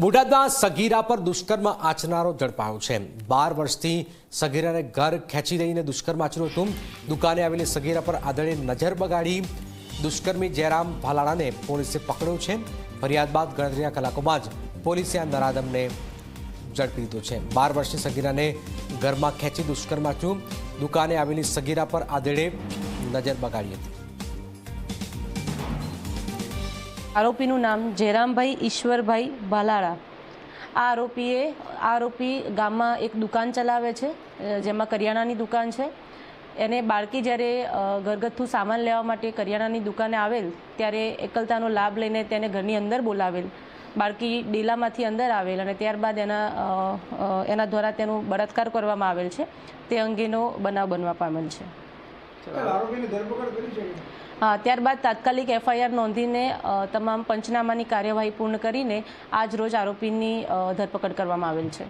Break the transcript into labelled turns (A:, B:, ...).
A: બોટાદના સગીરા પર દુષ્કર્મ આચનારો ઝડપાયો છે. બાર વર્ષથી સગીરાને ઘર ખેંચી લઈને દુષ્કર્મ આચર્યું હતું. દુકાને આવેલી સગીરા પર આદળે નજર બગાડી દુષ્કર્મી જયરામ ભાલાળાને પોલીસે પકડ્યો છે. ફરિયાદ બાદ ગણતરીના કલાકોમાં જ પોલીસે આ નરાદમને ઝડપી લીધો છે. બાર વર્ષની સગીરાને ઘરમાં ખેંચી દુષ્કર્મ આચર્યું. દુકાને આવેલી સગીરા પર આદળે નજર બગાડી હતી.
B: આરોપીનું નામ જયરામભાઈ, ઈશ્વરભાઈ ભાલાળા આ આરોપીએ આ આરોપી ગામમાં એક દુકાન ચલાવે છે જેમાં કરિયાણાની દુકાન છે. એને બાળકી જ્યારે ઘરગથ્થુ સામાન લેવા માટે કરિયાણાની દુકાને આવેલ, ત્યારે એકલતાનો લાભ લઈને તેને ઘરની અંદર બોલાવેલ. બાળકી ડેલામાંથી અંદર આવેલ અને ત્યારબાદ એના એના દ્વારા તેનો બળાત્કાર કરવામાં આવેલ છે. તે અંગેનો બનાવ બનવા પામેલ છે.
C: આરોપીની ધરપકડ કરી છે.
B: ત્યારબાદ તાત્કાલિક એફઆઈઆર નોંધીને તમામ પંચનામાની કાર્યવાહી પૂર્ણ કરીને આજ રોજ આરોપીની ધરપકડ કરવામાં આવેલ છે.